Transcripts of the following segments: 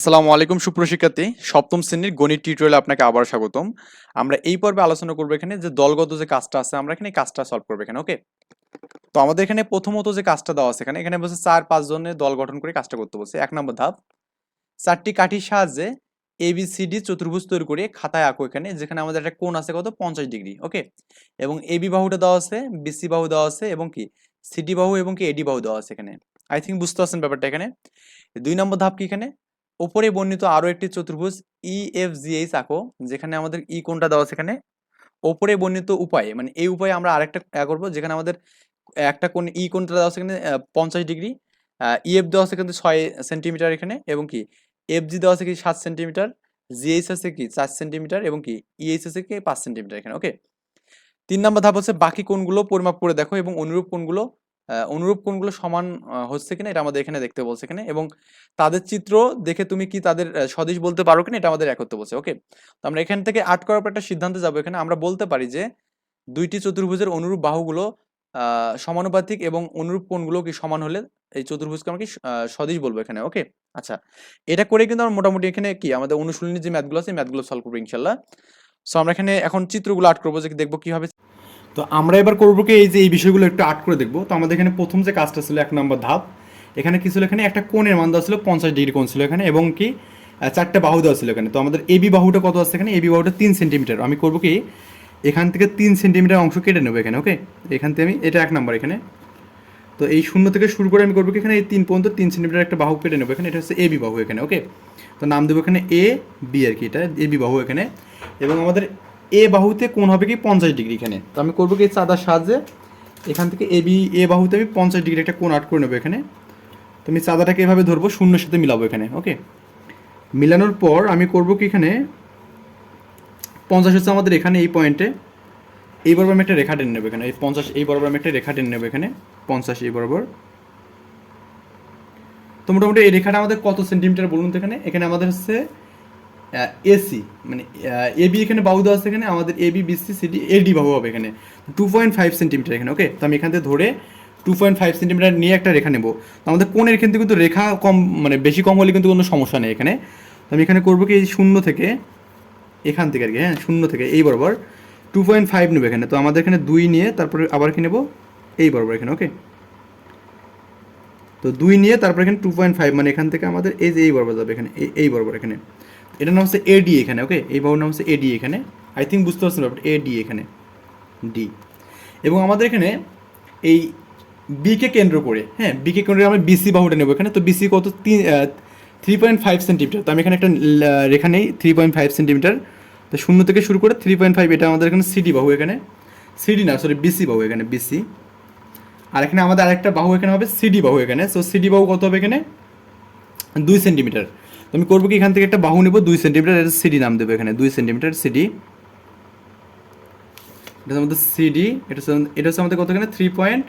আসসালামু আলাইকুম সুপ্রশিক্ষার্থী সপ্তম শ্রেণির গণিত টিউটোরিয়ালে আপনাকে আবার স্বাগতম। আমরা এই পর্বে আলোচনা করব এখানে যে দলগত যে কাজটা আছে, আমরা এখানে কাজটা সলভ করব এখানে ওকে তো আমাদের এখানে প্রথমত যে কাজটা দেওয়া আছে এখানে এখানে বলছে চার পাঁচ জনের দল গঠন করে কাজটা করতে বলছে। এক নম্বর ধাপ, চারটি কাঠির সাহায্যে এবিসিডি চতুর্ভুজ তৈরি করে খাতায় আঁকো এখানে, যেখানে আমাদের একটা কোণ আছে কত? পঞ্চাশ ডিগ্রি ওকে এবং এবি বাহুটা দেওয়া আছে বিসি বাহু দেওয়া আছে, এবং কি? সিডি বাহু এবং কি? এডি বাহু দেওয়া আছে এখানে। আই থিঙ্ক বুঝতে পারছেন ব্যাপারটা এখানে। দুই নম্বর ধাপ কি এখানে? ওপরে বর্ণিত আরও একটি চতুর্ভুজ ই এফ জি এইচ আঁকো যেখানে আমাদের ই কোনটা দেওয়া সেখানে ওপরে বর্ণিত উপায়ে মানে এই উপায়ে আমরা আরেকটা করব যেখানে আমাদের একটা কোন ই কোনটা দেওয়া এখানে? পঞ্চাশ ডিগ্রি। ইএফ দেওয়া আছে কিন্তু ছয় সেন্টিমিটার এখানে এবং কি? এফ জি দেওয়া আছে কি সাত সেন্টিমিটার জিএইচ আছে কি চার সেন্টিমিটার এবং কি? ইএইচ আছে কি পাঁচ সেন্টিমিটার এখানে ওকে? তিন নম্বর ধাপ হচ্ছে বাকি কোনগুলো পরিমাপ করে দেখো এবং অনুরূপ কোণগুলো আহ, অনুরূপ কোণগুলো সমান হচ্ছে কিনা এটা আমাদের এখানে দেখতে বলছে এখানে এবং তাদের চিত্র দেখে তুমি কি তাদের সদিশ বলতে পারো কিনা এটা আমাদের এক করতে বলছে ওকে তো আমরা এখান থেকে আট করার পর একটা সিদ্ধান্তে যাব। এখানে আমরা বলতে পারি যে দুইটি চতুর্ভুজের অনুরূপ বাহুগুলো সমানুপাতিক এবং অনুরূপ কোণগুলো কি সমান হলে এই চতুর্ভুজকে আমরা কি সদিশ বলব এখানে ওকে আচ্ছা এটা করে কিন্তু আমরা মোটামুটি এখানে কি, আমাদের অনুশীলনী যে ম্যাথগুলো আছে ম্যাথগুলো সলভ করব ইনশাল্লাহ সো আমরা এখানে এখন চিত্রগুলো আট করব যে দেখব কীভাবে তো আমরা এবার করব কি, এই যে এই বিষয়গুলো একটু আট করে দেখব। তো আমাদের এখানে প্রথম যে কাজটা ছিল এক নম্বর ধাপ, এখানে কি ছিল এখানে? একটা কোণের মান দেওয়া ছিল পঞ্চাশ ডিগ্রি কোণ ছিল এখানে এবং কি চারটে বাহু দেওয়া ছিল এখানে। তো আমাদের এবি বাহুটা কত আছে এখানে? এবি বাহুটা তিন সেন্টিমিটার। আমি করব কি, এখান থেকে তিন সেন্টিমিটার অংশ কেটে নেব এখানে, ওকে? এখান থেকে আমি, এটা এক নম্বর এখানে। তো এই শূন্য থেকে শুরু করে আমি করব কি, এখানে এই তিন পর্যন্ত তিন সেন্টিমিটার একটা বাহু কেটে নেব এখানে। এটা হচ্ছে এবি বাহু এখানে, ওকে? তো নাম দেবো এখানে এ বি আর কি, এটা এবি বাহু এখানে। এবং আমাদের এ বাহুতে কোণ হবে কি পঞ্চাশ ডিগ্রি এখানে। তো আমি করব কি চাঁদার সাহায্যে। এখান থেকে এ বি এ বাহুতে আমি পঞ্চাশ ডিগ্রি একটা কোণ আট করে নেব এখানে। তো আমি চাঁদাটাকে এভাবে ধরবো, শূন্যের সাথে মিলাবো এখানে, ওকে? মিলানোর পর আমি করব কি এখানে, পঞ্চাশ হচ্ছে আমাদের এখানে এই পয়েন্টে। এই বরাবর আমি একটা রেখা টেনে নেব এখানে, এই পঞ্চাশ, এই বরাবর আমি একটা রেখা টেনে নেব এখানে, পঞ্চাশ এই বরাবর। তো মোটামুটি এই রেখাটা আমাদের কত সেন্টিমিটার বলুন তো এখানে? এখানে আমাদের হচ্ছে এসি মানে এবি এখানে বাহু দেওয়া আছে এখানে, আমাদের এবি বিসি সিডি এডি বাহু হবে এখানে। টু পয়েন্ট ফাইভ সেন্টিমিটার এখানে ওকে তো আমি এখান থেকে ধরে টু পয়েন্ট ফাইভ সেন্টিমিটার নিয়ে একটা রেখা নেব। তো আমাদের কোণের থেকে কিন্তু রেখা কম মানে বেশি কম হলে কিন্তু কোনো সমস্যা নেই এখানে। তো আমি এখানে করব কি, এই শূন্য থেকে, এখান থেকে আর কি হ্যাঁ শূন্য থেকে, এই বরাবর। টু পয়েন্ট ফাইভ নেব এখানে। তো আমাদের এখানে দুই নিয়ে তারপরে আবার কি নেব? এই বরাবর এখানে ওকে তো দুই নিয়ে তারপর এখানে টু পয়েন্ট ফাইভ মানে এখান থেকে আমাদের এই যে এই বরাবর যাবে এখানে এই বরাবর এখানে। এটার নাম হচ্ছে এডি এখানে ওকে এই বাহুর নাম হচ্ছে এডি এখানে। আই থিঙ্ক বুঝতে পারছেন ব্যাপারটা এডি এখানে ডি এবং আমাদের এখানে এই বিকে কেন্দ্র করে হ্যাঁ বিকে কেন্দ্র আমরা বিসি বাহুটা নেব এখানে। তো বিসি কত? তিন থ্রি পয়েন্ট ফাইভ সেন্টিমিটার তো আমি এখানে একটা রেখা নেই থ্রি পয়েন্ট ফাইভ সেন্টিমিটার তো শূন্য থেকে শুরু করে থ্রি পয়েন্ট ফাইভ এটা আমাদের এখানে সিডি বাহু এখানে। সিডি না সরি বিসি বাহু এখানে বিসি আর এখানে আমাদের আরেকটা বাহু এখানে হবে সিডি বাহু এখানে। সো সিডি বাহু কত হবে এখানে? দুই সেন্টিমিটার তো আমি করব কি, এখান থেকে একটা বাহু নেব, দুই সেন্টিমিটার এটা সিডি নাম দেবো এখানে, দুই সেন্টিমিটার সিডি। এটা হচ্ছে আমাদের সিডি, এটা এটা হচ্ছে আমাদের কত এখানে three point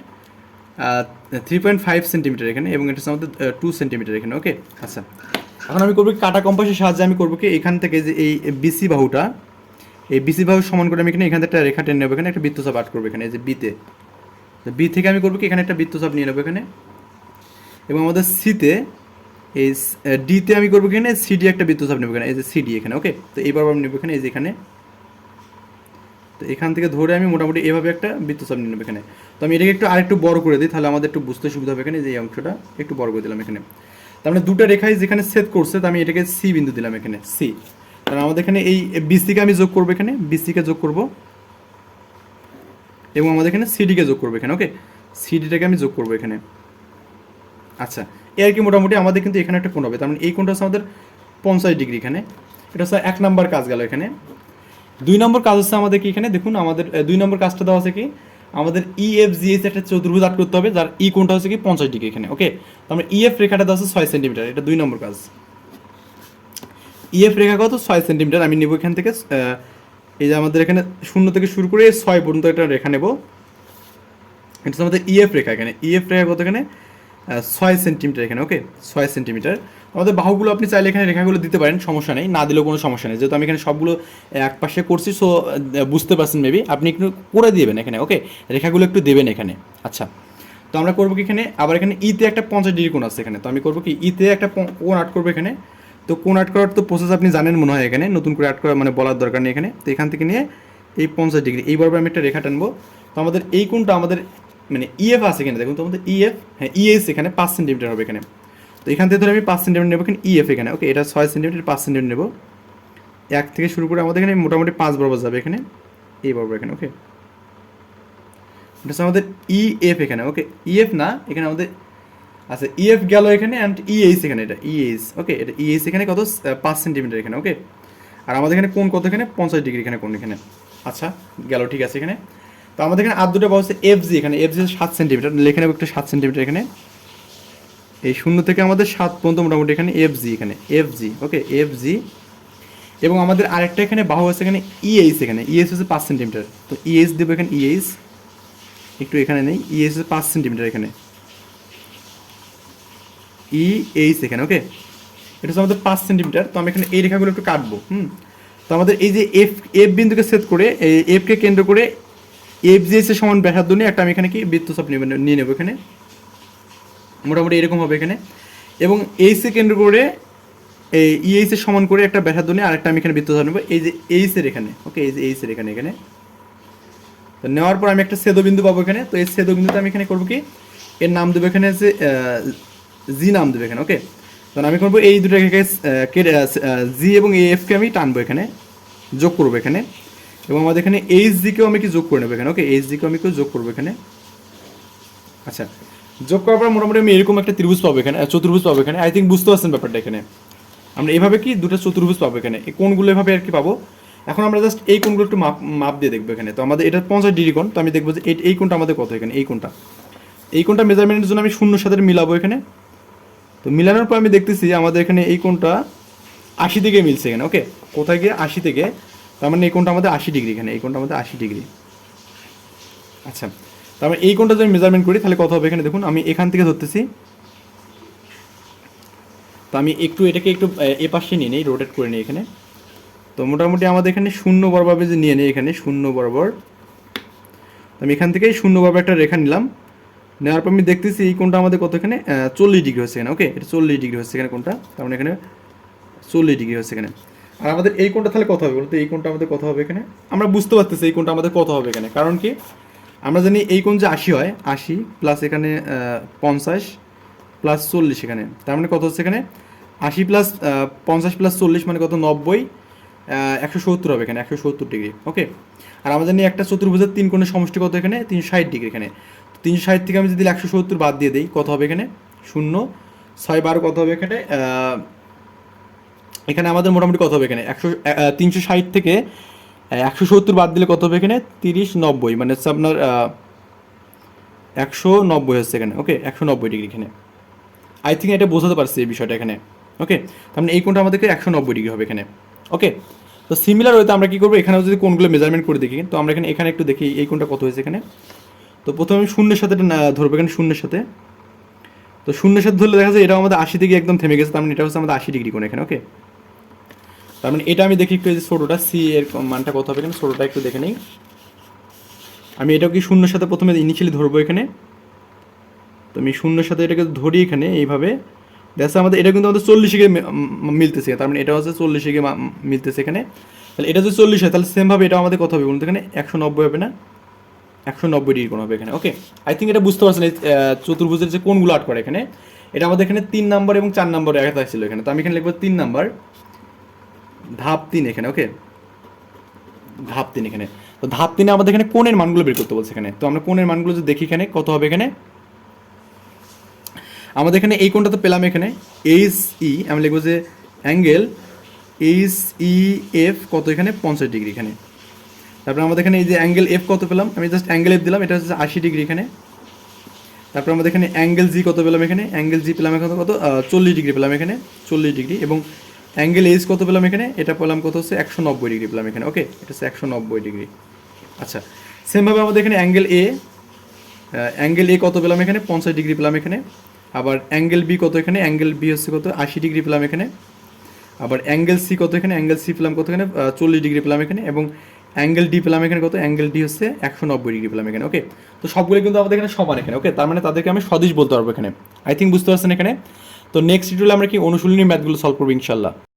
three point five centimetre এখানে, এবং এটা হচ্ছে আমাদের টু সেন্টিমিটার এখানে ওকে আচ্ছা। এখন আমি করব কাটা কম্পাসের সাহায্যে আমি করব কি, এখান থেকে যে এই বিসি বাহুটা, এই বিসি বাহু সমান করে আমি এখানে এখান থেকে একটা রেখা টেনে নেব, এখানে একটা বৃত্তচাপ আট করব এখানে, এই যে বিতে বি থেকে আমি করব কি, এখানে একটা বৃত্তচাপ নিয়ে নেব এখানে। এবং আমাদের সিতে এই ডিতে আমি করব এখানে? সিডি একটা বৃত্তচাপ নেব এখানে। এই যে সিডি এখানে ওকে তো এইবার আমি নেব এখানে, এই যে এখানে। তো এখান থেকে ধরে আমি মোটামুটি এভাবে একটা বৃত্তচাপ নিয়ে নেব এখানে। তো আমি এটাকে একটু আরেকটু বড় করে দিই, তাহলে আমাদের একটু বুঝতে সুবিধা হবে এখানে, যে এই অংশটা একটু বড় করে দিলাম এখানে। তার মানে দুটো রেখায় যেখানে সেট করছে, তো আমি এটাকে সি বিন্দু দিলাম এখানে সি কারণ আমাদের এখানে এই বিসিকে আমি যোগ করব এখানে বিসিকে যোগ করব। এবং আমাদের এখানে সিডিকে যোগ করব এখানে ওকে সিডিটাকে আমি যোগ করব এখানে। আচ্ছা এ আর কি মোটামুটি আমাদের কিন্তু এখানে একটা কোণ হবে। তার মানে এই কোণটা হচ্ছে আমাদের পঞ্চাশ ডিগ্রি এখানে। এটা হচ্ছে এক নম্বর কাজ গেল এখানে। দুই নম্বর কাজ হচ্ছে আমাদের কি এখানে? দেখুন, আমাদের দুই নম্বর কাজটা দেওয়া আছে কি? আমাদের ই এফ জি এস একটা চতুর্ভুজ আট করতে হবে, যার ই কোণটা হচ্ছে কি পঞ্চাশ ডিগ্রি এখানে, ওকে? তো আমরা ইএফ রেখাটা দেওয়া আছে ছয় সেন্টিমিটার, এটা দুই নম্বর কাজ। ইএফ রেখা কত? ছয় সেন্টিমিটার। আমি নেব এখান থেকে এই যে আমাদের এখানে শূন্য থেকে শুরু করে ছয় পর্যন্ত একটা রেখা নেব। এটা আমাদের ইএফ রেখা এখানে। ইএফ রেখা কত এখানে? ছয় সেন্টিমিটার এখানে ওকে ছয় সেন্টিমিটার। আমাদের বাহুগুলো আপনি চাইলে এখানে রেখাগুলো দিতে পারেন, সমস্যা নেই, না দিলেও কোনো সমস্যা নেই। যেহেতু আমি এখানে সবগুলো এক পাশে করছি সো বুঝতে পারছেন মেবি আপনি একটু করে দেবেন এখানে ওকে রেখাগুলো একটু দেবেন এখানে আচ্ছা। তো আমরা করব কি এখানে? আবার এখানে ইতে একটা পঞ্চাশ ডিগ্রি কোণ আছে এখানে, তো আমি করব কি? ইতে একটা প- কোণ আট করব এখানে। তো কোন অ্যাড করার তো প্রসেস আপনি জানেন মনে হয় এখানে, নতুন করে অ্যাড করা মানে বলার দরকার নেই এখানে। তো এখান থেকে নিয়ে এই পঞ্চাশ ডিগ্রি এই বরাবর আমি একটা রেখা টানবো। তো আমাদের এই কোনটা আমাদের মানে ইএফ আছে এখানে, দেখুন তোমাদের ইএফ হ্যাঁ ইএস এখানে পাঁচ সেন্টিমিটার হবে এখানে। তো এখান থেকে ধরে আমি পাঁচ সেন্টিমিটার নেব এখানে ইএফ এখানে। ওকে এটা ছয় সেন্টিমিটার পাঁচ সেন্টিমিটার নেব। এক থেকে শুরু করে আমাদের এখানে মোটামুটি পাঁচ বরাবর যাবে এখানে এই বরাবর এখানে ওকে এটা আমাদের ইএফ এখানে ওকে ইএফ না, এখানে আমাদের আচ্ছা ইএফ গেল এখানে অ্যান্ড ইএইচ এখানে, এটা ইএইচ ওকে এটা ইএইচ এখানে কত? পাঁচ সেন্টিমিটার এখানে ওকে আর আমাদের এখানে কোন কত এখানে? পঞ্চাশ ডিগ্রি এখানে কোন এখানে। আচ্ছা গেল, ঠিক আছে এখানে। তো আমাদের এখানে আর দুটো হচ্ছে এফ জি এখানে এফ জি সাত সেন্টিমিটার লেখে নেব একটু সাত সেন্টিমিটার এখানে। এই শূন্য থেকে আমাদের সাত পর্যন্ত মোটামুটি এখানে এফ জি এখানে F G okay F G এবং আমাদের আরেকটা এখানে বাহু আছে, এখানে ইএইচ এখানে ইএইচ হচ্ছে পাঁচ সেন্টিমিটার তো ইএইচ দেবো এখানে ইএইচ একটু এখানে নেই ইএস হচ্ছে পাঁচ সেন্টিমিটার এখানে। ই এইচ এখানে ওকে এটা হচ্ছে আমাদের পাঁচ সেন্টিমিটার তো আমি এখানে এই রেখাগুলো একটু কাটবো, হুম? তো আমাদের এই যে এফ এফ বিন্দুকে সেট করে, এই এফকে কেন্দ্র করে এফ জি সমান ব্যাসার্ধ নিয়ে একটা আমি এখানে কি বৃত্তচাপ নিয়ে নিয়ে নেব এখানে। মোটামুটি এরকম হবে এখানে। এবং এইচে কেন্দ্র করে এই ইএইচ এর সমান করে একটা ব্যাসার্ধ নিয়ে আরেকটা আমি এখানে বৃত্তচাপ নেব। এই যে এইচ এর এখানে ওকে এই যে এইচ এর এখানে এখানে। তো নেওয়ার পর আমি একটা ছেদবিন্দু পাবো এখানে। তো এই ছেদবিন্দুতে আমি এখানে করব কি? এর নাম দেবো এখানে যে জি নাম দেবো এখানে ওকে তখন আমি করব এই দুটো জি এবং এ এফকে আমি টানবো এখানে, যোগ করব এখানে। এবং আমাদের এখানে এইচ জিকেও আমি কি যোগ করে নেব এখানে? ওকে এইচ জিকেও আমি কেউ যোগ করব এখানে? আচ্ছা যোগ করার পর মোটামুটি আমি এরকম একটা ত্রিভুজ পাবো এখানে চতুর্ভুজ পাবো এখানে। আই থিঙ্ক বুঝতে পারছেন ব্যাপারটা এখানে। আমরা এভাবে কি দুটো চতুর্ভুজ পাবো এখানে? এই কোণগুলো এভাবে আর কি পাবো? এখন আমরা জাস্ট এই কোনগুলো একটু মাপ মাপ দিয়ে দেখব এখানে। তো আমাদের, এটা পঞ্চাশ ডিগ্রি কোণ, তো আমি দেখব যে এই- কোণটা আমাদের কত এখানে? এই কোনটা এই কোনটা মেজারমেন্টের জন্য আমি শূন্য সাথে মিলাবো এখানে। তো মিলানোর পর আমি দেখতেছি আমাদের এখানে এই কোনটা আশি থেকে মিলছে এখানে ওকে কোথায় গিয়ে? আশি থেকে তার মানে এই কোণটা আমাদের আশি ডিগ্রি এখানে, এই কোণটা আমাদের আশি ডিগ্রি। আচ্ছা তার মানে এই কোণটা যদি মেজারমেন্ট করি, তাহলে কত হবে এখানে? দেখুন, আমি এখান থেকে ধরতেছি। তো আমি একটু এটাকে একটু, এ পাশে নিয়ে নিই রোটেট করে নিই এখানে। তো মোটামুটি আমাদের এখানে শূন্য বরাবর যে নিয়ে নিই এখানে, শূন্য বরাবর। তো আমি এখান থেকে শূন্য বরাবর একটা রেখা নিলাম। নেওয়ার পর আমি দেখতেছি এই কোণটা আমাদের কত এখানে? চল্লিশ ডিগ্রি হচ্ছে এখানে ওকে এটা চল্লিশ ডিগ্রি হচ্ছে এখানে কোনটা তার মানে এখানে চল্লিশ ডিগ্রি হচ্ছে এখানে। আর আমাদের এই কোনটা তাহলে কত হবে বলতো? এই কোনটা আমাদের কত হবে এখানে? আমরা বুঝতে পারতেছি এই কোনটা আমাদের কত হবে এখানে। কারণ কি? আমরা জানি এই কোন যে আশি হয়, আশি প্লাস এখানে পঞ্চাশ প্লাস চল্লিশ এখানে। তার মানে কত হচ্ছে এখানে? আশি প্লাস পঞ্চাশ প্লাস চল্লিশ মানে কত? নব্বই একশো সত্তর হবে এখানে, একশো সত্তর ডিগ্রি ওকে আর আমরা জানি একটা চতুর্ভুজের তিন কোণের সমষ্টি কত এখানে? তিনশো ষাট ডিগ্রি এখানে। তিনশো ষাট থেকে আমি যদি একশো সত্তর বাদ দিয়ে দিই, কত হবে এখানে? শূন্য। ছয় বারো কত হবে এখানে? এখানে আমাদের মোটামুটি কত হবে এখানে? একশো তিনশো ষাট থেকে একশো সত্তর বাদ দিলে কত হবে এখানে? তিরিশ নব্বই মানে হচ্ছে আপনার একশো নব্বই হচ্ছে এখানে ওকে একশো নব্বই ডিগ্রি এখানে। আই থিঙ্ক এটা বোঝাতে পারছি এই বিষয়টা এখানে ওকে তার মানে এই কোণটা আমাদেরকে একশো নব্বই ডিগ্রি হবে এখানে ওকে তো সিমিলার হয়তো আমরা কী করব? এখানেও যদি কোনগুলো মেজারমেন্ট করে দেখি, তো আমরা এখানে এখানে একটু দেখি এই কোনটা কত হয়েছে এখানে। তো প্রথমে আমি শূন্যের সাথে এটা ধরবো এখানে শূন্যের সাথে। তো শূন্যের সাথে ধরলে দেখা যায় এটাও আমাদের আশি থেকে একদম থেমে গেছে, তার মানে এটা হচ্ছে আমাদের আশি ডিগ্রি কোণ এখানে ওকে তার মানে এটা আমি দেখি একটু যে ছোটোটা সি এর মানটা কত হবে এখানে? ছোটোটা একটু দেখে নিই। আমি এটাও কি শূন্যের সাথে প্রথমে ইনিশিয়ালি ধরবো এখানে? তো আমি শূন্যের সাথে এটাকে ধরি এখানে এইভাবে। দেখা আমাদের, এটা কিন্তু আমাদের চল্লিশে গিয়ে মিলতেছে তার মানে এটা হচ্ছে চল্লিশে গিয়ে মিলতেছে এখানে। তাহলে এটা যদি চল্লিশ হয়, তাহলে সেমভাবে এটা আমাদের কত হবে বলুন এখানে? একশো নব্বই হবে না? একশো নব্বই ডিগ্রি কোণ হবে এখানে। ওকে আই থিঙ্ক এটা বুঝতে পারছেন, এই চতুর্ভুজের যে কোনগুলো আট করে এখানে। এটা আমাদের এখানে তিন নাম্বার এবং চার নাম্বার একটা ছিল এখানে। তো আমি এখানে লিখব তিন নাম্বার। ধাপ তিন এখানে ওকে ধাপ তিন এখানে। তো ধাপ তিনে আমাদের এখানে কোণের মানগুলো বের করতে বলছে এখানে। তো আমরা কোণের মানগুলো যদি দেখি এখানে, কত হবে এখানে? আমাদের এখানে এই কোণটা তো পেলাম এখানে। এইচ ই আমি লিখব যে অ্যাঙ্গেল এইচ ই এফ কত এখানে? পঞ্চাশ ডিগ্রি এখানে। তারপরে আমাদের এখানে এই যে অ্যাঙ্গেল এফ কত পেলাম? আমি জাস্ট অ্যাঙ্গেল এফ দিলাম, এটা হচ্ছে আশি ডিগ্রি এখানে। তারপর আমাদের এখানে অ্যাঙ্গেল জি কত পেলাম এখানে? অ্যাঙ্গেল জি পেলাম এখানে কত? চল্লিশ ডিগ্রি পেলাম এখানে, চল্লিশ ডিগ্রি। এবং অ্যাঙ্গেল এইচ কত পেলাম এখানে? এটা পেলাম কত হচ্ছে? একশো নব্বই ডিগ্রি পেলাম এখানে। ওকে? এটা হচ্ছে একশো নব্বই ডিগ্রি। আচ্ছা সেমভাবে আমাদের এখানে অ্যাঙ্গেল এ অ্যাঙ্গেল এ কত পেলাম এখানে? পঞ্চাশ ডিগ্রি পেলাম এখানে। আবার অ্যাঙ্গেল বি কত এখানে? অ্যাঙ্গেল বি হচ্ছে কত? আশি ডিগ্রি পেলাম এখানে। আবার অ্যাঙ্গেল সি কত এখানে? অ্যাঙ্গেল সি পেলাম কত এখানে? চল্লিশ ডিগ্রি পেলাম এখানে। এবং অ্যাঙ্গেল ডি পেলাম এখানে কত? অ্যাঙ্গেল ডি হচ্ছে একশো নব্বই ডিগ্রি পেলাম এখানে। ওকে? তো সবগুলো কিন্তু আমাদের এখানে সমান এখানে। ওকে? তার মানে তাদেরকে আমি সদিশ বলতে পারব এখানে। আই থিঙ্ক বুঝতে পারছেন এখানে। তো নেক্সট ভিডিওলে আমরা কি অনুশীলনী ম্যাথগুলো সলভ করব ইনশাল্লাহ।